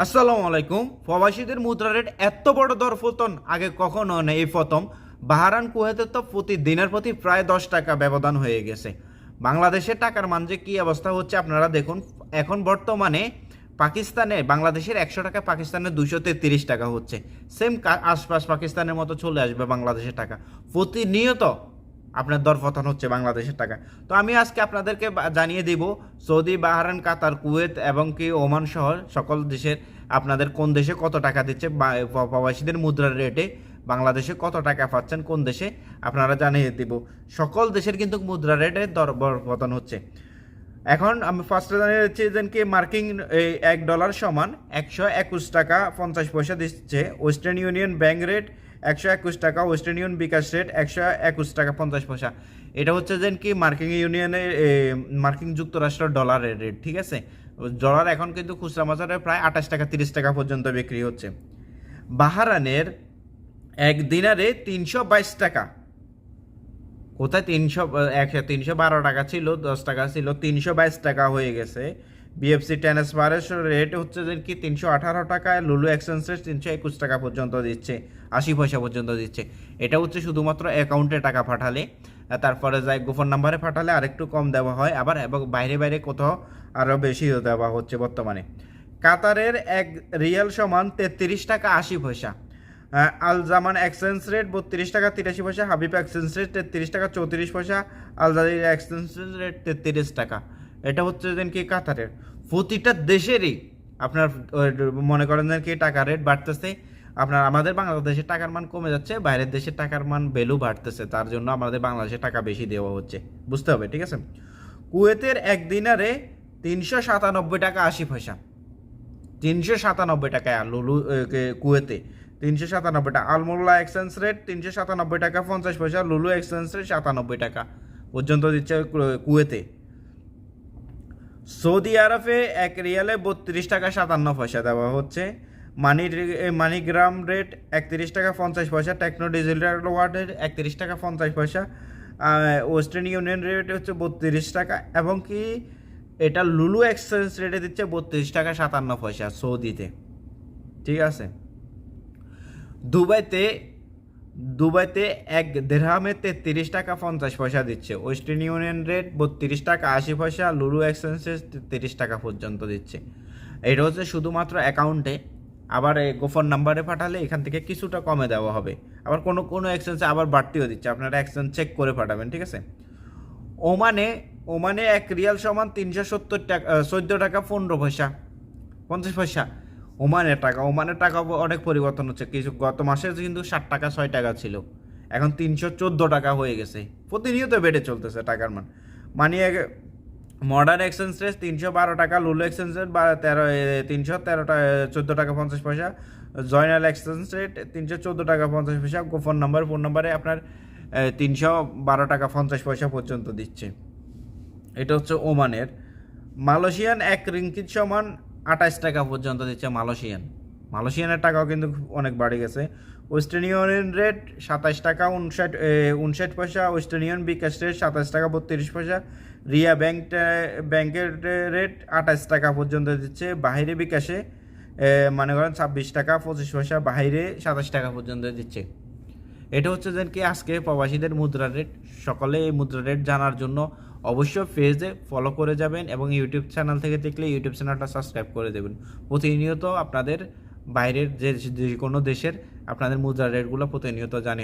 আসসালামু আলাইকুম। প্রবাসীদের মুদ্রা রেট এত বড় দরপতন আগে কখনো নেই। এই প্রথম বাহারান কুয়েতে তো প্রতি দিনের প্রতি প্রায় দশ টাকা ব্যবধান হয়ে গেছে। বাংলাদেশের টাকার মান যে কী অবস্থা হচ্ছে আপনারা দেখুন। এখন বর্তমানে পাকিস্তানে, বাংলাদেশের একশো টাকা পাকিস্তানের দুশো তেত্রিশ টাকা হচ্ছে। সেম আশপাশ পাকিস্তানের মতো চলে আসবে বাংলাদেশের টাকা। প্রতিনিয়ত আপনার দরপতন হচ্ছে বাংলাদেশের টাকা তো আমি আজকে আপনাদেরকে জানিয়ে দিব, সৌদি বাহারান কাতার, কুয়েত এবং কি ওমান সহ সকল দেশের আপনাদের কোন দেশে কত টাকা দিচ্ছে প্রবাসীদের মুদ্রার রেটে বাংলাদেশে কত টাকা পাচ্ছেন, কোন দেশে আপনারা জানিয়ে দিব। সকল দেশের কিন্তু মুদ্রা রেটে দর পতন হচ্ছে। এখন আমি ফার্স্টে জানিয়ে দিচ্ছি যে কি মার্কিং এই এক ডলার সমান একশো একুশ টাকা পঞ্চাশ পয়সা দিচ্ছে ওয়েস্টার্ন ইউনিয়ন ব্যাংক রেট একশো একুশ টাকা ওয়েস্টার্ন ইউনিয়ন বিকাশ রেট, একশো একুশ টাকা পঞ্চাশ পয়সা। এটা হচ্ছে যে কি, মার্কিং ইউনিয়নের মার্কিন যুক্তরাষ্ট্র ডলারের রেট, ঠিক আছে? ডলার এখন কিন্তু খুচরা বাজারে প্রায় আঠাশ টাকা, তিরিশ টাকা পর্যন্ত বিক্রি হচ্ছে। বাহারানের এক দিনারে তিনশো বাইশ টাকা। কোথায় তিনশো একশো তিনশো বারো টাকা ছিল, দশ টাকা ছিল, তিনশো বাইশ টাকা হয়ে গেছে। বিএফসি ট্রান্সফারের রেট হচ্ছে যে কি তিনশো আঠারো টাকায় লুলু এক্সচেঞ্জ রেট তিনশো একুশ টাকা পর্যন্ত দিচ্ছে, আশি পয়সা পর্যন্ত দিচ্ছে। এটা হচ্ছে শুধুমাত্র অ্যাকাউন্টে টাকা পাঠালে তারপরে যায় গোপন নাম্বারে পাঠালে আরেকটু কম দেওয়া হয়, আবার এবং বাইরে বাইরে কোথাও আরও বেশি দেওয়া হচ্ছে বর্তমানে। কাতারের এক রিয়াল সমান তেত্রিশ টাকা আশি পয়সা। আল জামান এক্সচেঞ্জ রেট বত্রিশ টাকা তিরাশি পয়সা, হাবিব এক্সচেঞ্জ রেট তেত্রিশ টাকা চৌত্রিশ পয়সা আল এক্সচেঞ্জ রেট তেত্রিশ টাকা। এটা হচ্ছে যেন কি কাতারের প্রতিটা দেশেরই আপনার মনে করেন যেন কি টাকা রেট বাড়তেছে, আপনার আমাদের বাংলাদেশের টাকার মান কমে যাচ্ছে, বাইরের দেশের টাকার মান ভ্যালু বাড়তেছে, তার জন্য আমাদের বাংলাদেশের টাকা বেশি দেওয়া হচ্ছে। বুঝতে হবে, ঠিক আছে? কুয়েতের এক দিনারে তিনশো সাতানব্বই টাকা আশি পয়সা। তিনশো সাতানব্বই টাকায় লুলু কুয়েতে। তিনশো সাতানব্বই টাকা, আলমোল্লা এক্সচেঞ্জ রেট তিনশো সাতানব্বই টাকা, পঞ্চাশ পয়সা, লুলু এক্সচেঞ্জ রেট সাতানব্বই টাকা পর্যন্ত দিচ্ছে কুয়েতে। সৌদি আরবে এক রিয়ালে বত্রিশ টাকা সাতান্ন পয়সা দেওয়া হচ্ছে। মানি মানিগ্রাম রেট একত্রিশ টাকা পঞ্চাশ পয়সা, টেকনো ডিজিটাল ওয়ার্ডের একত্রিশ টাকা পঞ্চাশ পয়সা। ওয়েস্টার্ন ইউনিয়ন রেট হচ্ছে বত্রিশ টাকা এবং কি এটা লুলু এক্সচেঞ্জ রেটে দিচ্ছে বত্রিশ টাকা সাতান্ন পয়সা সৌদিতে। ঠিক আছে? দুবাইতে দুবাইতে এক দেড়হামে তেত্রিশ টাকা পঞ্চাশ পয়সা দিচ্ছে। ওয়েস্টার্ন ইউনিয়ন রেট বত্রিশ টাকা আশি পয়সা, লুলু এক্সচেঞ্জে তেত্রিশ টাকা পর্যন্ত দিচ্ছে। এটা হচ্ছে শুধুমাত্র অ্যাকাউন্টে। আবার গোপন নাম্বারে পাঠালে এখান থেকে কিছুটা কমে দেওয়া হবে। আবার কোনো কোনো এক্সচেঞ্জে আবার বাড়তিও দিচ্ছে। আপনারা এক্সচেঞ্জ চেক করে পাঠাবেন, ঠিক আছে? ওমানে ওমানে এক রিয়াল সমান তিনশো সত্তর টাকা চোদ্দ টাকা পনেরো পয়সা, পঞ্চাশ পয়সা। ওমানের টাকা ওমানের টাকা অনেক পরিবর্তন হচ্ছে। কিছু গত মাসে কিন্তু ষাট টাকা, ছয় টাকা ছিল। এখন তিনশো চোদ্দ টাকা হয়ে গেছে। প্রতিনিয়ত বেড়ে চলতেছে টাকার মান। মানে মডার্ন এক্সচেঞ্জ রেট তিনশো বারো টাকা লুলো এক্সচেঞ্জ রেট বা তেরো তিনশো তেরো টাকা চোদ্দ টাকা পঞ্চাশ পয়সা। জয়নাল এক্সচেঞ্জ রেট তিনশো চোদ্দ টাকা পঞ্চাশ পয়সা। ফোন নাম্বার ফোন নাম্বারে আপনার তিনশো বারো টাকা পঞ্চাশ পয়সা পর্যন্ত দিচ্ছে। এটা হচ্ছে ওমানের। মালয়েশিয়ান এক রিঙ্কিত সমান আঠাশ টাকা পর্যন্ত দিচ্ছে মালয়েশিয়ান। মালয়েশিয়ানের টাকাও কিন্তু অনেক বাড়ে গেছে। ওয়েস্টার্ন ইউনিয়ন রেট সাতাশ টাকা, উনষাট উনষাট পয়সা। ওয়েস্টার্ন ইউনিয়ন বিকাশ রেট সাতাশ টাকা, বত্রিশ পয়সা। রিয়া ব্যাংক ব্যাংকের রেট আঠাশ টাকা পর্যন্ত দিচ্ছে। বাহিরে বিকাশে মনে করেন ছাব্বিশ টাকা, পঁচিশ পয়সা। বাহিরে সাতাশ টাকা পর্যন্ত দিচ্ছে। এটা হচ্ছে যেন কি আজকে প্রবাসীদের মুদ্রা রেট। সকলে এই মুদ্রা রেট জানার জন্য অবশ্যই পেজে ফলো করে যাবেন এবং ইউটিউব চ্যানেল থেকে দেখলে ইউটিউব চ্যানেলটা সাবস্ক্রাইব করে দেবেন। প্রতিনিয়ত আপনাদের বাইরের যে যে কোনো দেশের আপনাদের মুদ্রা রেটগুলো প্রতিনিয়ত জানিয়ে